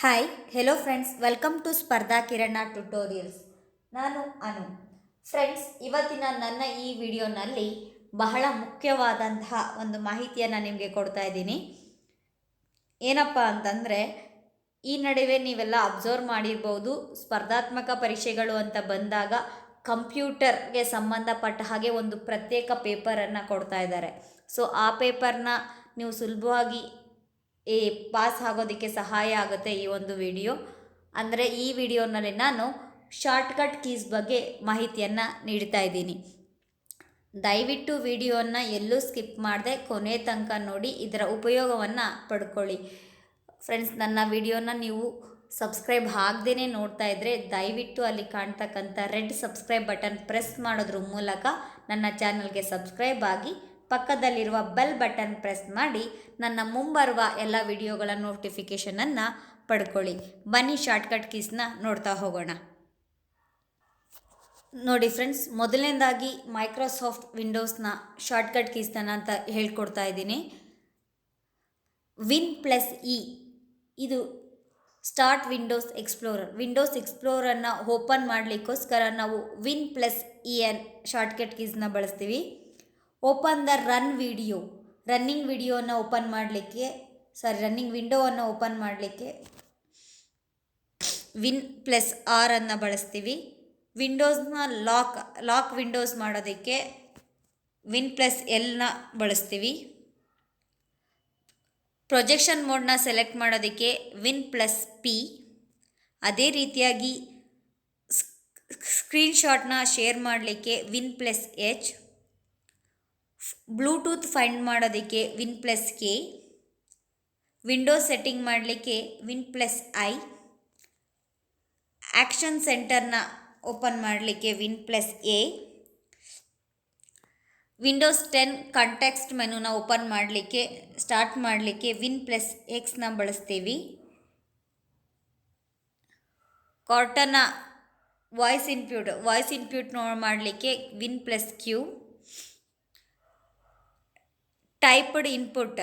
Hi hello friends welcome to Spardha Kirana tutorials ನಾನು ಅನು. Friends ಇವತ್ತಿನ ನನ್ನ ಈ ವಿಡಿಯೋನಲ್ಲಿ ಬಹಳ ಮುಖ್ಯವಾದಂತಹ ಒಂದು ಮಾಹಿತಿಯನ್ನು ನಿಮಗೆ ಕೊಡ್ತಾ ಇದ್ದೀನಿ. ಏನಪ್ಪ ಅಂತಂದರೆ, ಈ ನಡುವೆ ನೀವೆಲ್ಲ ಅಬ್ಸರ್ವ್ ಮಾಡಿರ್ಬೋದು ಸ್ಪರ್ಧಾತ್ಮಕ ಪರೀಕ್ಷೆಗಳು ಅಂತ ಬಂದಾಗ ಕಂಪ್ಯೂಟರ್ಗೆ ಸಂಬಂಧಪಟ್ಟ ಹಾಗೆ ಒಂದು ಪ್ರತ್ಯೇಕ ಪೇಪರನ್ನು ಕೊಡ್ತಾ ಇದ್ದಾರೆ. ಸೊ ಆ ಪೇಪರ್ನ ನೀವು ಸುಲಭವಾಗಿ ಈ ಪಾಸ್ ಆಗೋದಕ್ಕೆ ಸಹಾಯ ಆಗುತ್ತೆ ಈ ಒಂದು ವಿಡಿಯೋ. ಅಂದರೆ ಈ ವಿಡಿಯೋನಲ್ಲಿ ನಾನು ಶಾರ್ಟ್ಕಟ್ ಕೀಸ್ ಬಗ್ಗೆ ಮಾಹಿತಿಯನ್ನು ನೀಡ್ತಾ ಇದ್ದೀನಿ. ದಯವಿಟ್ಟು ವಿಡಿಯೋನ ಎಲ್ಲೂ ಸ್ಕಿಪ್ ಮಾಡದೆ, ಕೊನೆ ತನಕ ನೋಡಿ, ಇದರ ಉಪಯೋಗವನ್ನು ಪಡ್ಕೊಳ್ಳಿ. ಫ್ರೆಂಡ್ಸ್, ನನ್ನ ವಿಡಿಯೋನ ನೀವು ಸಬ್ಸ್ಕ್ರೈಬ್ ಆಗದೇ ನೋಡ್ತಾ ಇದ್ದರೆ ದಯವಿಟ್ಟು ಅಲ್ಲಿ ಕಾಣ್ತಕ್ಕಂಥ ರೆಡ್ ಸಬ್ಸ್ಕ್ರೈಬ್ ಬಟನ್ ಪ್ರೆಸ್ ಮಾಡೋದ್ರ ಮೂಲಕ ನನ್ನ ಚಾನಲ್ಗೆ ಸಬ್ಸ್ಕ್ರೈಬ್ ಆಗಿ ಪಕ್ಕದಲ್ಲಿರುವ ಬೆಲ್ ಬಟನ್ ಪ್ರೆಸ್ ಮಾಡಿ ನನ್ನ ಮುಂಬರುವ ಎಲ್ಲ ವಿಡಿಯೋಗಳ ನೋಟಿಫಿಕೇಷನನ್ನು ಪಡ್ಕೊಳ್ಳಿ. ಬನ್ನಿ ಶಾರ್ಟ್ಕಟ್ ಕೀಸ್ನ ನೋಡ್ತಾ ಹೋಗೋಣ. ನೋಡಿ ಫ್ರೆಂಡ್ಸ್ ಮೊದಲನೇದಾಗಿ ಮೈಕ್ರೋಸಾಫ್ಟ್ ವಿಂಡೋಸ್ನ ಶಾರ್ಟ್ಕಟ್ ಕೀಸ್ನ ಅಂತ ಹೇಳ್ಕೊಡ್ತಾ ಇದ್ದೀನಿ. ವಿನ್ ಪ್ಲಸ್ ಇ ಇದು ಸ್ಟಾರ್ಟ್ ವಿಂಡೋಸ್ ಎಕ್ಸ್ಪ್ಲೋರರ್ ವಿಂಡೋಸ್ ಎಕ್ಸ್ಪ್ಲೋರನ್ನು ಓಪನ್ ಮಾಡಲಿಕ್ಕೋಸ್ಕರ ನಾವು ವಿನ್ ಪ್ಲಸ್ ಇ ಎನ್ ಶಾರ್ಟ್ಕಟ್ ಕೀಸ್ನ ಬಳಸ್ತೀವಿ. Open the run video. Running ವಿಡಿಯೋನ ಓಪನ್ ಮಾಡಲಿಕ್ಕೆ, ಸಾರಿ, ರನ್ನಿಂಗ್ ವಿಂಡೋವನ್ನು ಓಪನ್ ಮಾಡಲಿಕ್ಕೆ ವಿನ್ ಪ್ಲಸ್ ಆರ್ ಅನ್ನು ಬಳಸ್ತೀವಿ. ವಿಂಡೋಸ್ನ ಲಾಕ್ ಲಾಕ್ ವಿಂಡೋಸ್ ಮಾಡೋದಕ್ಕೆ ವಿನ್ ಪ್ಲಸ್ ಎಲ್ನ ಬಳಸ್ತೀವಿ. ಪ್ರೊಜೆಕ್ಷನ್ ಮೋಡ್ನ ಸೆಲೆಕ್ಟ್ ಮಾಡೋದಕ್ಕೆ ವಿನ್ ಪ್ಲಸ್ ಪಿ. ಅದೇ ರೀತಿಯಾಗಿ ಸ್ಕ್ರೀನ್ಶಾಟ್ನ ಶೇರ್ ಮಾಡಲಿಕ್ಕೆ win plus H. Bluetooth find ಮಾಡೋದಕ್ಕೆ win plus K, windows setting ಮಾಡಲಿಕ್ಕೆ ವಿನ್ ಪ್ಲಸ್ ಐ, ಆ್ಯಕ್ಷನ್ ಸೆಂಟರ್ನ ಓಪನ್ ಮಾಡಲಿಕ್ಕೆ win plus A, windows ten context ಮೆನುನ open ಮಾಡಲಿಕ್ಕೆ, ಸ್ಟಾರ್ಟ್ ಮಾಡಲಿಕ್ಕೆ ವಿನ್ ಪ್ಲಸ್ ಎಕ್ಸ್ನ ಬಳಸ್ತೀವಿ. Cortana voice input voice input ಮಾಡಲಿಕ್ಕೆ win plus Q. Typed input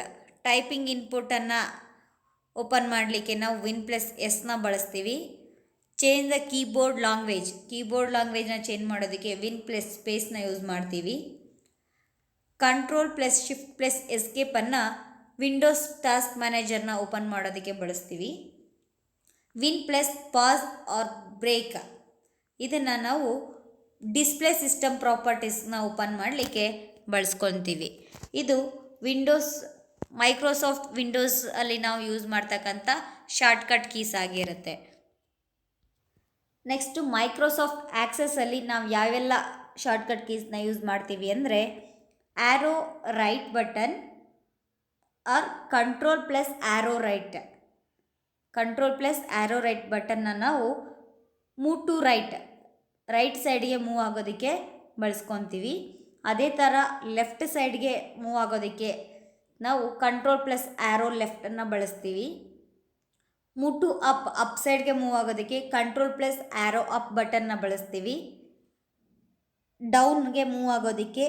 typing ಇನ್ಪುಟನ್ನು open ಮಾಡಲಿಕ್ಕೆ ನಾವು ವಿನ್ ಪ್ಲಸ್ ಎಸ್ನ ಬಳಸ್ತೀವಿ. Change the keyboard language keyboard ಲಾಂಗ್ವೇಜ್ನ change ಮಾಡೋದಕ್ಕೆ ವಿನ್ ಪ್ಲಸ್ ಸ್ಪೇಸ್ನ ಯೂಸ್ ಮಾಡ್ತೀವಿ. ಕಂಟ್ರೋಲ್ ಪ್ಲಸ್ ಶಿಫ್ಟ್ ಪ್ಲಸ್ ಎಸ್ಕೇಪನ್ನು ವಿಂಡೋಸ್ ಟಾಸ್ಕ್ ಮ್ಯಾನೇಜರ್ನ ಓಪನ್ ಮಾಡೋದಕ್ಕೆ ಬಳಸ್ತೀವಿ. Win plus pause or break ಇದನ್ನು ನಾವು ಡಿಸ್ಪ್ಲೇ ಸಿಸ್ಟಮ್ ಪ್ರಾಪರ್ಟೀಸ್ನ ಓಪನ್ ಮಾಡಲಿಕ್ಕೆ ಬಳಸ್ಕೊತೀವಿ. ಇದು ವಿಂಡೋಸ್ ಮೈಕ್ರೋಸಾಫ್ಟ್ ವಿಂಡೋಸ್ ಅಲ್ಲಿ ನಾವು ಯೂಸ್ ಮಾಡ್ತಕ್ಕಂಥ ಶಾರ್ಟ್ಕಟ್ ಕೀಸ್ ಆಗಿರುತ್ತೆ. ನೆಕ್ಸ್ಟು ಮೈಕ್ರೋಸಾಫ್ಟ್ ಆ್ಯಕ್ಸಸ್ಸಲ್ಲಿ ನಾವು ಯಾವೆಲ್ಲ ಶಾರ್ಟ್ಕಟ್ ಕೀಸ್ನ ಯೂಸ್ ಮಾಡ್ತೀವಿ ಅಂದರೆ arrow right button or control plus arrow right control plus arrow right ಬಟನ್ನ ನಾವು ಮೂವ್ ಟು ರೈಟ್ ರೈಟ್ ಸೈಡಿಗೆ ಮೂವ್ ಆಗೋದಕ್ಕೆ ಬಳಸ್ಕೊತೀವಿ. ಅದೇ ಥರ ಲೆಫ್ಟ್ ಸೈಡ್ಗೆ ಮೂವ್ ಆಗೋದಕ್ಕೆ ನಾವು ಕಂಟ್ರೋಲ್ ಪ್ಲಸ್ ಆ್ಯರೋ ಲೆಫ್ಟನ್ನು ಬಳಸ್ತೀವಿ. ಮುಟು ಅಪ್ ಅಪ್ ಸೈಡ್ಗೆ ಮೂವ್ ಆಗೋದಕ್ಕೆ ಕಂಟ್ರೋಲ್ ಪ್ಲಸ್ ಆ್ಯರೋ ಅಪ್ ಬಟನ್ನ ಬಳಸ್ತೀವಿ. ಡೌನ್ಗೆ ಮೂವ್ ಆಗೋದಕ್ಕೆ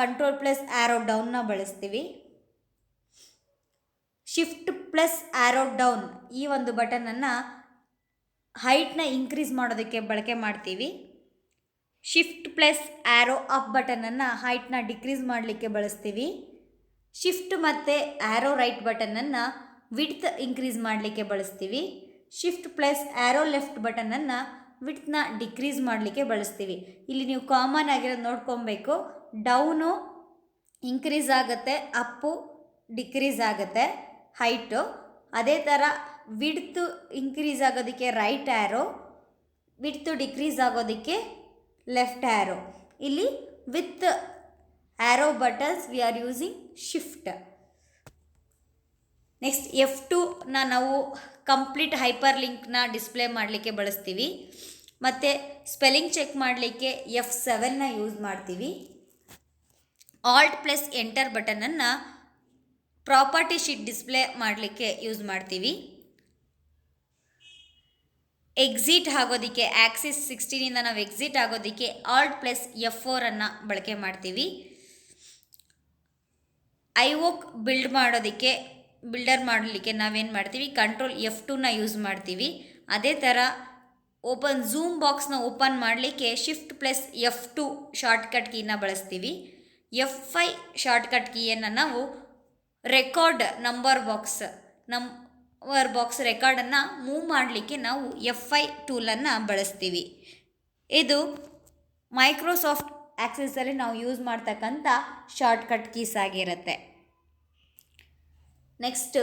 ಕಂಟ್ರೋಲ್ ಪ್ಲಸ್ ಆ್ಯರೋ ಡೌನ್ನ ಬಳಸ್ತೀವಿ. ಶಿಫ್ಟ್ ಪ್ಲಸ್ ಆ್ಯರೋ ಡೌನ್ ಈ ಒಂದು ಬಟನನ್ನು ಹೈಟ್ನ ಇನ್ಕ್ರೀಸ್ ಮಾಡೋದಕ್ಕೆ ಬಳಕೆ ಮಾಡ್ತೀವಿ. ಶಿಫ್ಟ್ ಪ್ಲಸ್ ಆ್ಯರೋ ಅಪ್ ಬಟನನ್ನು ಹೈಟ್ನ ಡಿಕ್ರೀಸ್ ಮಾಡಲಿಕ್ಕೆ ಬಳಸ್ತೀವಿ. ಶಿಫ್ಟ್ ಮತ್ತು ಆ್ಯರೋ ರೈಟ್ ಬಟನನ್ನು ವಿಡ್ತ್ ಇನ್ಕ್ರೀಸ್ ಮಾಡಲಿಕ್ಕೆ ಬಳಸ್ತೀವಿ. ಶಿಫ್ಟ್ ಪ್ಲಸ್ ಆ್ಯರೋ ಲೆಫ್ಟ್ ಬಟನನ್ನು ವಿಡ್ತ್ನ ಡಿಕ್ರೀಸ್ ಮಾಡಲಿಕ್ಕೆ ಬಳಸ್ತೀವಿ. ಇಲ್ಲಿ ನೀವು ಕಾಮನ್ ಆಗಿರೋದು ನೋಡ್ಕೊಬೇಕು. ಡೌನು ಇನ್ಕ್ರೀಸ್ ಆಗುತ್ತೆ, ಅಪ್ಪು ಡಿಕ್ರೀಸ್ ಆಗುತ್ತೆ, ಹೈಟು. ಅದೇ ಥರ ವಿಡ್ತು ಇನ್ಕ್ರೀಸ್ ಆಗೋದಕ್ಕೆ ರೈಟ್ ಆ್ಯರೋ ವಿಡ್ತು ಡಿಕ್ರೀಸ್ ಆಗೋದಕ್ಕೆ ಲೆಫ್ಟ್ ಆ್ಯರೋ ಇಲ್ಲಿ with arrow buttons we are using shift next F ಟುನ ನಾವು ಕಂಪ್ಲೀಟ್ ಹೈಪರ್ ಲಿಂಕ್ನ ಡಿಸ್ಪ್ಲೇ ಮಾಡಲಿಕ್ಕೆ ಬಳಸ್ತೀವಿ. ಮತ್ತು ಸ್ಪೆಲ್ಲಿಂಗ್ ಚೆಕ್ ಮಾಡಲಿಕ್ಕೆ ಎಫ್ ಸೆವೆನ್ನ ಯೂಸ್ ಮಾಡ್ತೀವಿ. ಆಲ್ಟ್ ಪ್ಲಸ್ ಎಂಟರ್ ಬಟನನ್ನು ಪ್ರಾಪರ್ಟಿ ಶೀಟ್ ಡಿಸ್ಪ್ಲೇ ಮಾಡಲಿಕ್ಕೆ ಯೂಸ್ ಮಾಡ್ತೀವಿ. ಎಕ್ಸಿಟ್ ಆಗೋದಕ್ಕೆ ಆ್ಯಕ್ಸಿಸ್ ಸಿಕ್ಸ್ಟೀನಿಂದ ನಾವು ಎಕ್ಸಿಟ್ ಆಗೋದಕ್ಕೆ ಆಲ್ಟ್ ಪ್ಲಸ್ ಎಫ್ ಫೋರನ್ನು ಬಳಕೆ ಮಾಡ್ತೀವಿ. ಐವೋಕ್ ಬಿಲ್ಡ್ ಮಾಡೋದಕ್ಕೆ ಬಿಲ್ಡರ್ ಮಾಡಲಿಕ್ಕೆ ನಾವೇನು ಮಾಡ್ತೀವಿ? ಕಂಟ್ರೋಲ್ ಎಫ್ ಟೂನ ಯೂಸ್ ಮಾಡ್ತೀವಿ. ಅದೇ ಥರ ಓಪನ್ ಝೂಮ್ ಬಾಕ್ಸ್ನ ಓಪನ್ ಮಾಡಲಿಕ್ಕೆ shift plus F two shortcut ಕೀನ ಬಳಸ್ತೀವಿ. ಎಫ್ ಫೈ ಶಾರ್ಟ್ಕಟ್ ಕೀಯನ್ನು ನಾವು record number box number box ರೆಕಾರ್ಡನ್ನು move ಮಾಡಲಿಕ್ಕೆ ನಾವು ಎಫ್ ಐ ಟೂಲನ್ನು ಬಳಸ್ತೀವಿ. ಇದು ಮೈಕ್ರೋಸಾಫ್ಟ್ ಆ್ಯಕ್ಸೆಸಲ್ಲಿ ನಾವು ಯೂಸ್ ಮಾಡ್ತಕ್ಕಂಥ ಶಾರ್ಟ್ಕಟ್ ಕೀಸ್ ಆಗಿರುತ್ತೆ. ನೆಕ್ಸ್ಟ್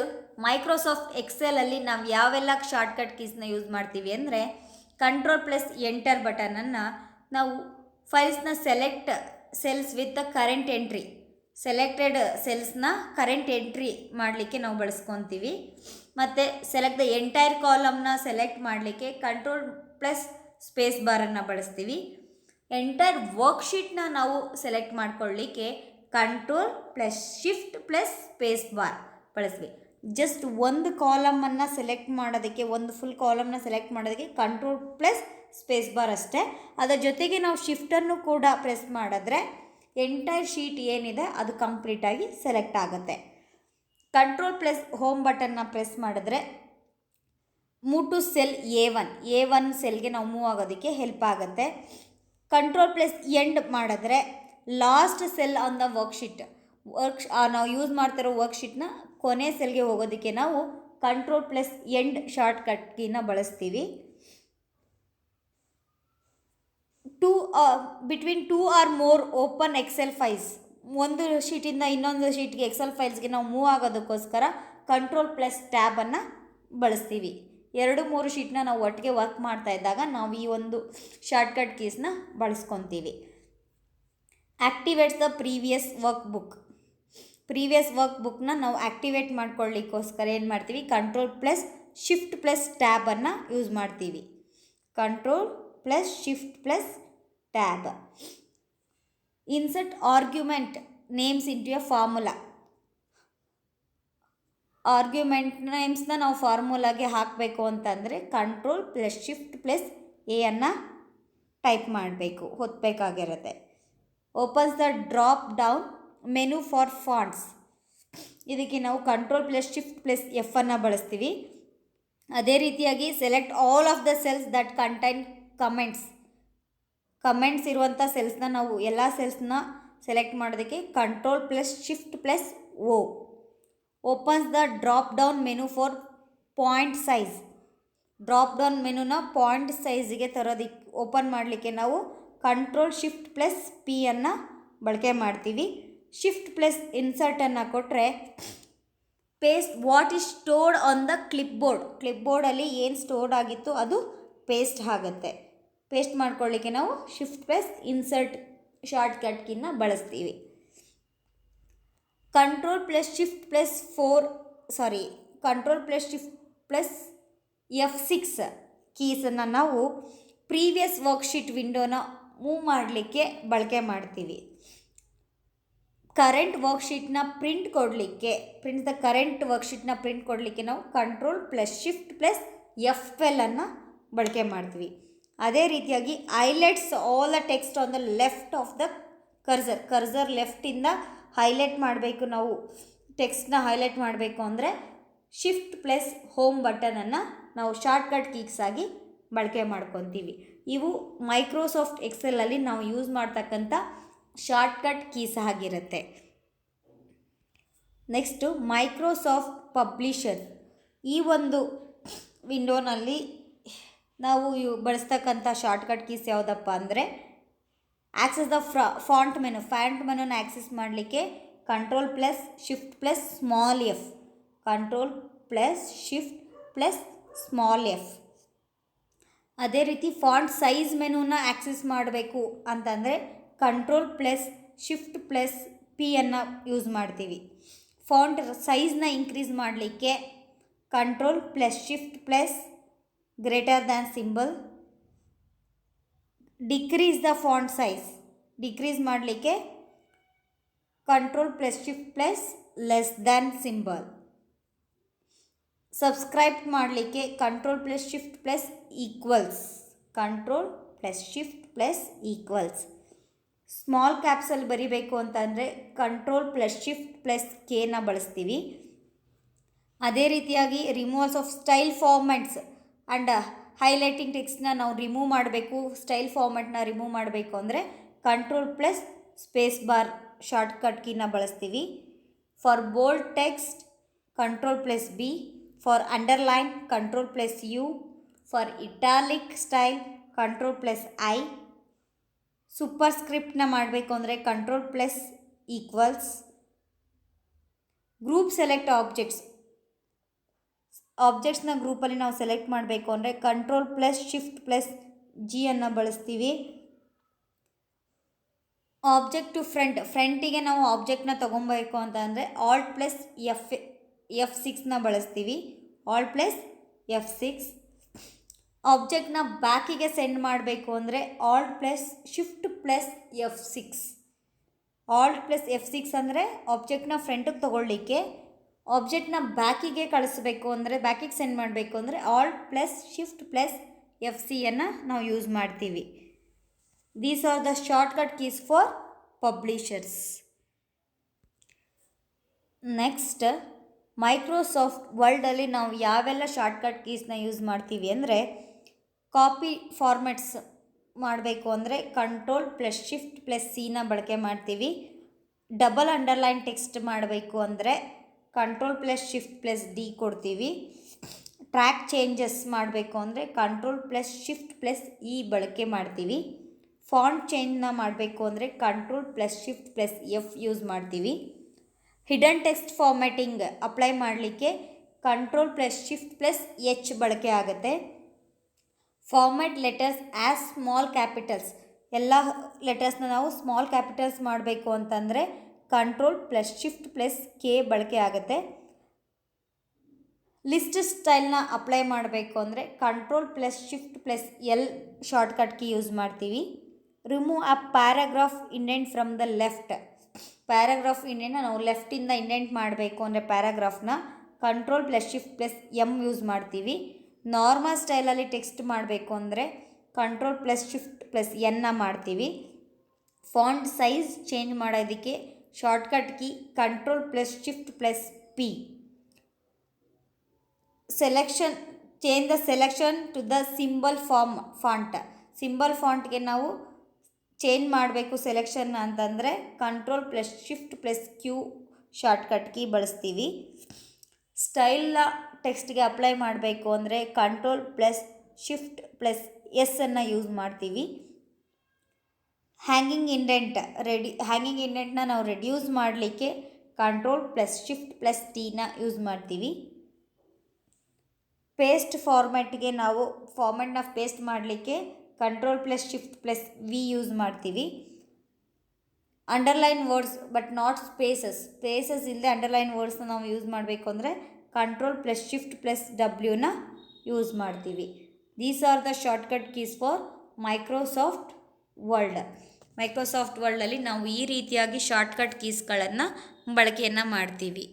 ಮೈಕ್ರೋಸಾಫ್ಟ್ ಎಕ್ಸೆಲಲ್ಲಿ ನಾವು ಯಾವೆಲ್ಲ ಶಾರ್ಟ್ಕಟ್ ಕೀಸ್ನ ಯೂಸ್ ಮಾಡ್ತೀವಿ ಅಂದರೆ ಕಂಟ್ರೋಲ್ ಪ್ಲಸ್ ಎಂಟರ್ ಬಟನನ್ನು ನಾವು ಫೈಲ್ಸ್ನ select cells with the current entry selected ಸೆಲ್ಸ್ನ current entry ಮಾಡಲಿಕ್ಕೆ ನಾವು ಬಳಸ್ಕೊತೀವಿ. ಮತ್ತು ಸೆಲೆಕ್ಟ್ ದ ಎಂಟೈರ್ ಕಾಲಮ್ನ ಸೆಲೆಕ್ಟ್ ಮಾಡಲಿಕ್ಕೆ ಕಂಟ್ರೋಲ್ ಪ್ಲಸ್ ಸ್ಪೇಸ್ ಬಾರನ್ನು ಬಳಸ್ತೀವಿ. ಎಂಟೈರ್ ವರ್ಕ್ಶೀಟ್ನ ನಾವು ಸೆಲೆಕ್ಟ್ ಮಾಡ್ಕೊಳ್ಳಿಕ್ಕೆ control plus shift plus space bar ಬಳಸ್ತೀವಿ. ಜಸ್ಟ್ ಒಂದು ಕಾಲಮನ್ನು ಸೆಲೆಕ್ಟ್ ಮಾಡೋದಕ್ಕೆ, ಒಂದು ಫುಲ್ ಕಾಲಮ್ನ ಸೆಲೆಕ್ಟ್ ಮಾಡೋದಕ್ಕೆ ಕಂಟ್ರೋಲ್ ಪ್ಲಸ್ ಸ್ಪೇಸ್ ಬಾರ್ ಅಷ್ಟೇ. ಅದರ ಜೊತೆಗೆ ನಾವು ಶಿಫ್ಟನ್ನು ಕೂಡ ಪ್ರೆಸ್ ಮಾಡಿದ್ರೆ ಎಂಟೈರ್ ಶೀಟ್ ಏನಿದೆ, ಅದು ಕಂಪ್ಲೀಟಾಗಿ ಸೆಲೆಕ್ಟ್ ಆಗುತ್ತೆ. ಕಂಟ್ರೋಲ್ ಪ್ಲಸ್ ಹೋಮ್ ಬಟನ್ನ ಪ್ರೆಸ್ ಮಾಡಿದ್ರೆ move to cell A one A one ಸೆಲ್ಗೆ ನಾವು ಮೂವ್ ಆಗೋದಕ್ಕೆ ಹೆಲ್ಪ್ ಆಗುತ್ತೆ. ಕಂಟ್ರೋಲ್ ಪ್ಲಸ್ ಎಂಡ್ ಮಾಡಿದ್ರೆ last cell on the worksheet work ನಾವು ಯೂಸ್ ಮಾಡ್ತಿರೋ ವರ್ಕ್ಶೀಟ್ನ ಕೊನೆ ಸೆಲ್ಗೆ ಹೋಗೋದಕ್ಕೆ ನಾವು control plus end shortcut ಕೀನ ಬಳಸ್ತೀವಿ. To between two or more open Excel files ಒಂದು ಶೀಟಿಂದ ಇನ್ನೊಂದು ಶೀಟ್ಗೆ ಎಕ್ಸೆಲ್ ಫೈಲ್ಸ್ಗೆ ನಾವು ಮೂವ್ ಆಗೋದಕ್ಕೋಸ್ಕರ ಕಂಟ್ರೋಲ್ ಪ್ಲಸ್ ಟ್ಯಾಬನ್ನು ಬಳಸ್ತೀವಿ. ಎರಡು, ಮೂರು ಶೀಟ್ನ ನಾವು ಒಟ್ಟಿಗೆ ವರ್ಕ್ ಮಾಡ್ತಾ ಇದ್ದಾಗ ನಾವು ಈ ಒಂದು ಶಾರ್ಟ್ಕಟ್ ಕೀಸ್ನ ಬಳಸ್ಕೊತೀವಿ. Activates the previous workbook previous work ಬುಕ್ನ ನಾವು ಆ್ಯಕ್ಟಿವೇಟ್ ಮಾಡ್ಕೊಳ್ಳಿಕ್ಕೋಸ್ಕರ ಏನು ಮಾಡ್ತೀವಿ? ಕಂಟ್ರೋಲ್ ಪ್ಲಸ್ ಶಿಫ್ಟ್ ಪ್ಲಸ್ ಟ್ಯಾಬನ್ನು ಯೂಸ್ ಮಾಡ್ತೀವಿ. Control plus shift plus tab. Insert argument names into a formula. Argument ನೇಮ್ಸ್ನ ನಾವು ಫಾರ್ಮುಲಾಗೆ ಹಾಕಬೇಕು ಅಂತಂದರೆ control plus shift plus A ಅನ್ನು ಟೈಪ್ ಮಾಡಬೇಕು ಹೊತ್ತಬೇಕಾಗಿರುತ್ತೆ opens the drop down menu for fonts. ಇದಕ್ಕೆ ನಾವು ಕಂಟ್ರೋಲ್ ಪ್ಲಸ್ ಶಿಫ್ಟ್ ಪ್ಲಸ್ ಎಫನ್ನು ಬಳಸ್ತೀವಿ. ಅದೇ ರೀತಿಯಾಗಿ select all of the cells that contain comments. Comments ಇರುವಂಥ ಸೆಲ್ಸ್ನ ನಾವು ಎಲ್ಲ ಸೆಲ್ಸ್ನ ಸೆಲೆಕ್ಟ್ ಮಾಡೋದಕ್ಕೆ control plus shift plus O opens the drop down menu for point size drop down ಮೆನುನ point ಸೈಜಿಗೆ ತರೋದಕ್ಕೆ ಓಪನ್ ಮಾಡಲಿಕ್ಕೆ ನಾವು ಕಂಟ್ರೋಲ್ ಶಿಫ್ಟ್ ಪ್ಲಸ್ ಪಿಯನ್ನು ಬಳಕೆ ಮಾಡ್ತೀವಿ. ಶಿಫ್ಟ್ ಪ್ಲಸ್ ಇನ್ಸರ್ಟನ್ನು ಕೊಟ್ಟರೆ paste what is stored on the clipboard clip ಬೋರ್ಡಲ್ಲಿ ಏನು ಸ್ಟೋರ್ಡ್ ಆಗಿತ್ತು ಅದು ಪೇಸ್ಟ್ ಆಗುತ್ತೆ. ಪೇಸ್ಟ್ ಮಾಡ್ಕೊಳ್ಳಿಕ್ಕೆ ನಾವು ಶಿಫ್ಟ್ ಪ್ಲಸ್ ಇನ್ಸರ್ಟ್ ಶಾರ್ಟ್ ಕಟ್ಕಿನ್ನ ಬಳಸ್ತೀವಿ. Control plus shift plus four, sorry, control plus shift plus F six ಕೀಸನ್ನು ನಾವು ಪ್ರೀವಿಯಸ್ ವರ್ಕ್ಶೀಟ್ ವಿಂಡೋನ ಮೂವ್ ಮಾಡಲಿಕ್ಕೆ ಬಳಕೆ ಮಾಡ್ತೀವಿ. ಕರೆಂಟ್ ವರ್ಕ್ಶೀಟ್ನ ಪ್ರಿಂಟ್ ಕೊಡಲಿಕ್ಕೆ, ಪ್ರಿಂಟ್ ದ ಕರೆಂಟ್ ವರ್ಕ್ಶೀಟ್ನ ಪ್ರಿಂಟ್ ಕೊಡಲಿಕ್ಕೆ ನಾವು control plus shift plus F ಟ್ವೆಲ್ಲನ್ನು ಬಳಕೆ ಮಾಡ್ತೀವಿ. ಅದೇ ರೀತಿಯಾಗಿ highlights all the text on the left of the cursor cursor ಲೆಫ್ಟಿಂದ highlight ಮಾಡಬೇಕು ನಾವು. ಟೆಕ್ಸ್ಟ್ನ ಹೈಲೈಟ್ ಮಾಡಬೇಕು ಅಂದರೆ ಶಿಫ್ಟ್ ಪ್ಲಸ್ ಹೋಮ್ ಬಟನನ್ನು ನಾವು ಶಾರ್ಟ್ಕಟ್ ಕೀಕ್ಸ್ ಆಗಿ ಬಳಕೆ ಮಾಡ್ಕೊತೀವಿ. ಇವು ಮೈಕ್ರೋಸಾಫ್ಟ್ ಎಕ್ಸೆಲಲ್ಲಿ ನಾವು ಯೂಸ್ ಮಾಡ್ತಕ್ಕಂಥ ಶಾರ್ಟ್ಕಟ್ ಕೀಸ್ ಆಗಿರುತ್ತೆ. ನೆಕ್ಸ್ಟು ಮೈಕ್ರೋಸಾಫ್ಟ್ ಪಬ್ಲಿಷರ್ ಈ ಒಂದು ವಿಂಡೋನಲ್ಲಿ ನಾವು ಬಳಸ್ತಕ್ಕಂಥ ಶಾರ್ಟ್ಕಟ್ ಕೀಸ್ ಯಾವುದಪ್ಪ ಅಂದರೆ access the font menu font ಮೆನುನ access ಮಾಡಲಿಕ್ಕೆ control plus shift plus small F control plus shift plus small F ಅದೇ ರೀತಿ ಫಾಂಟ್ ಸೈಜ್ ಮೆನುನ ಆಕ್ಸೆಸ್ ಮಾಡಬೇಕು ಅಂತಂದರೆ ಕಂಟ್ರೋಲ್ ಪ್ಲಸ್ ಶಿಫ್ಟ್ ಪ್ಲಸ್ ಪಿಯನ್ನು ಯೂಸ್ ಮಾಡ್ತೀವಿ. ಫಾಂಟ್ ಸೈಜ್ನ ಇನ್ಕ್ರೀಸ್ ಮಾಡಲಿಕ್ಕೆ control plus shift plus greater than symbol decrease the font size decrease ಮಾಡಲಿಕ್ಕೆ control plus shift plus less than symbol subscribe ಮಾಡಲಿಕ್ಕೆ control plus shift plus equals control plus shift plus equals small ಕ್ಯಾಪ್ಸಲ್ಲಿ ಬರಿಬೇಕು ಅಂತಂದರೆ control plus shift plus ಕೆನ ಬಳಸ್ತೀವಿ. ಅದೇ ರೀತಿಯಾಗಿ removals of style formats and highlighting ಟೆಕ್ಸ್ಟ್ನ ನಾವು remove ಮಾಡಬೇಕು, ಸ್ಟೈಲ್ ಫಾರ್ಮೆಟ್ನ ರಿಮೂವ್ ಮಾಡಬೇಕು ಅಂದರೆ control plus space bar shortcut ಕೀನ ಬಳಸ್ತೀವಿ. For bold text control plus B for underline control plus U for italic style control plus I super ಸ್ಕ್ರಿಪ್ಟ್ನ ಮಾಡಬೇಕು ಅಂದರೆ control plus equals group select objects ಆಬ್ಜೆಕ್ಟ್ಸ್ನ ಗ್ರೂಪಲ್ಲಿ ನಾವು select ಮಾಡಬೇಕು ಅಂದರೆ ಕಂಟ್ರೋಲ್ ಪ್ಲಸ್ ಶಿಫ್ಟ್ ಪ್ಲಸ್ ಜಿಯನ್ನು ಬಳಸ್ತೀವಿ. ಆಬ್ಜೆಕ್ಟ್ ಟು ಫ್ರಂಟ್ ಫ್ರಂಟಿಗೆ ನಾವು ಆಬ್ಜೆಕ್ಟ್ನ ತೊಗೊಬೇಕು ಅಂತ ಅಂದರೆ ಆಲ್ಟ್ ಪ್ಲಸ್ ಎಫ್ ಎಫ್ ಸಿಕ್ಸ್ನ ಬಳಸ್ತೀವಿ. ಆಲ್ಟ್ ಪ್ಲಸ್ ಎಫ್ ಸಿಕ್ಸ್ ಆಬ್ಜೆಕ್ಟ್ನ ಬ್ಯಾಕಿಗೆ ಸೆಂಡ್ ಮಾಡಬೇಕು ಅಂದರೆ alt plus shift plus F six alt plus F six ಅಂದರೆ ಆಬ್ಜೆಕ್ಟ್ನ ಫ್ರಂಟಿಗೆ ತೊಗೊಳ್ಳಿಕ್ಕೆ ಆಬ್ಜೆಕ್ಟ್ನ ಬ್ಯಾಕಿಗೆ ಕಳಿಸ್ಬೇಕು ಅಂದರೆ ಬ್ಯಾಕಿಗೆ ಸೆಂಡ್ ಮಾಡಬೇಕು ಅಂದರೆ alt plus shift plus F ಸಿಯನ್ನು ನಾವು ಯೂಸ್ ಮಾಡ್ತೀವಿ. These are the shortcut keys for publishers next Microsoft ವರ್ಲ್ಡಲ್ಲಿ ನಾವು ಯಾವೆಲ್ಲ ಶಾರ್ಟ್ಕಟ್ ಕೀಸ್ನ ಯೂಸ್ ಮಾಡ್ತೀವಿ ಅಂದರೆ ಕಾಪಿ ಫಾರ್ಮೆಟ್ಸ್ ಮಾಡಬೇಕು ಅಂದರೆ ಕಂಟ್ರೋಲ್ ಪ್ಲಸ್ ಶಿಫ್ಟ್ ಪ್ಲಸ್ ಸಿನ ಬಳಕೆ ಮಾಡ್ತೀವಿ. ಡಬಲ್ ಅಂಡರ್ಲೈನ್ ಟೆಕ್ಸ್ಟ್ ಮಾಡಬೇಕು ಅಂದರೆ control plus shift plus D ಕೊಡ್ತೀವಿ. ಟ್ರ್ಯಾಕ್ ಚೇಂಜಸ್ ಮಾಡಬೇಕು ಅಂದರೆ control plus shift plus E ಬಳಕೆ ಮಾಡ್ತೀವಿ. ಫಾಂಟ್ ಚೇಂಜ್ನ ಮಾಡಬೇಕು ಅಂದರೆ control plus shift plus F use ಮಾಡ್ತೀವಿ. ಹಿಡನ್ ಟೆಕ್ಸ್ಟ್ ಫಾರ್ಮ್ಯಾಟಿಂಗ್ ಅಪ್ಲೈ ಮಾಡಲಿಕ್ಕೆ control plus shift plus H ಬಳಕೆ ಆಗುತ್ತೆ. Format letters as small capitals ಎಲ್ಲ ಲೆಟರ್ಸ್ನ ನಾವು ಸ್ಮಾಲ್ ಕ್ಯಾಪಿಟಲ್ಸ್ ಮಾಡಬೇಕು ಅಂತಂದರೆ control plus shift plus K ಬಳಕೆ ಆಗುತ್ತೆ. ಲಿಸ್ಟ್ ಸ್ಟೈಲ್ನ ಅಪ್ಲೈ ಮಾಡಬೇಕು ಅಂದರೆ control plus shift plus L shortcut key use ಮಾಡ್ತೀವಿ. Remove a paragraph indent from the left paragraph ಇಂಡೆಂಟ್ನ ನಾವು ಲೆಫ್ಟಿಂದ ಇಂಡೆಂಟ್ ಮಾಡಬೇಕು ಅಂದರೆ ಪ್ಯಾರಾಗ್ರಾಫ್ನ control plus shift plus M use ಮಾಡ್ತೀವಿ. ನಾರ್ಮಲ್ ಸ್ಟೈಲಲ್ಲಿ ಟೆಕ್ಸ್ಟ್ ಮಾಡಬೇಕು ಅಂದರೆ ಕಂಟ್ರೋಲ್ ಪ್ಲಸ್ ಶಿಫ್ಟ್ ಪ್ಲಸ್ ಎನ್ನ ಮಾಡ್ತೀವಿ. ಫಾಂಟ್ ಸೈಜ್ ಚೇಂಜ್ ಮಾಡೋದಕ್ಕೆ shortcut key control plus shift plus P selection change the selection to the symbol form font symbol ಫಾಂಟ್ಗೆ ನಾವು change ಮಾಡಬೇಕು selection ಅಂತಂದರೆ control plus shift plus Q shortcut key ಬಳಸ್ತೀವಿ. ಸ್ಟೈಲ್ನ ಟೆಕ್ಸ್ಟ್ಗೆ apply ಮಾಡಬೇಕು ಅಂದರೆ control plus shift plus S ಅನ್ನು use ಮಾಡ್ತೀವಿ. ಹ್ಯಾಂಗಿಂಗ್ ಇಂಡೆಂಟ್ ರೆಡಿ ಹ್ಯಾಂಗಿಂಗ್ ಇಂಡೆಂಟ್ನ ನಾವು ರೆಡ್ಯೂಸ್ ಮಾಡಲಿಕ್ಕೆ ಕಂಟ್ರೋಲ್ ಪ್ಲಸ್ ಶಿಫ್ಟ್ ಪ್ಲಸ್ ಟೀನ ಯೂಸ್ ಮಾಡ್ತೀವಿ. ಪೇಸ್ಟ್ ಫಾರ್ಮ್ಯಾಟ್ಗೆ ನಾವು ಫಾರ್ಮೆಟ್ನ ಪೇಸ್ಟ್ ಮಾಡಲಿಕ್ಕೆ control plus shift plus V use ಮಾಡ್ತೀವಿ. Underline words but not spaces spaces ಇಲ್ಲದೆ ಅಂಡರ್ಲೈನ್ ವರ್ಡ್ಸ್ನ ನಾವು ಯೂಸ್ ಮಾಡಬೇಕು ಅಂದರೆ ಕಂಟ್ರೋಲ್ ಪ್ಲಸ್ ಶಿಫ್ಟ್ ಪ್ಲಸ್ ಡಬ್ಲ್ಯೂನ ಯೂಸ್ ಮಾಡ್ತೀವಿ. These are the shortcut keys for Microsoft Word. Microsoft ವರ್ಲ್ಡಲ್ಲಿ ನಾವು ಈ ರೀತಿಯಾಗಿ ಶಾರ್ಟ್ಕಟ್ ಕೀಸ್ಗಳನ್ನು ಬಳಕೆಯನ್ನು ಮಾಡ್ತೀವಿ.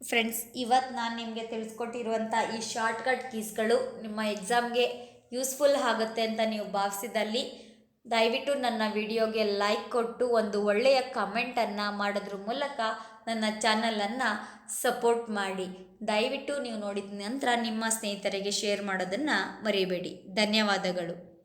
ಫ್ರೆಂಡ್ಸ್ ಇವತ್ತು ನಾನು ನಿಮಗೆ ತಿಳಿಸ್ಕೊಟ್ಟಿರುವಂಥ ಈ ಶಾರ್ಟ್ಕಟ್ ಕೀಸ್ಗಳು ನಿಮ್ಮ ಎಕ್ಸಾಮ್ಗೆ ಯೂಸ್ಫುಲ್ ಆಗುತ್ತೆ ಅಂತ ನೀವು ಭಾವಿಸಿದಲ್ಲಿ, ದಯವಿಟ್ಟು ನನ್ನ ವಿಡಿಯೋಗೆ ಲೈಕ್ ಕೊಟ್ಟು ಒಂದು ಒಳ್ಳೆಯ ಕಮೆಂಟನ್ನು ಮಾಡೋದ್ರ ಮೂಲಕ ನನ್ನ ಚಾನಲನ್ನು ಸಪೋರ್ಟ್ ಮಾಡಿ. ದಯವಿಟ್ಟು ನೀವು ನೋಡಿದ ನಂತರ ನಿಮ್ಮ ಸ್ನೇಹಿತರಿಗೆ ಶೇರ್ ಮಾಡೋದನ್ನು ಮರಿಬೇಡಿ. ಧನ್ಯವಾದಗಳು.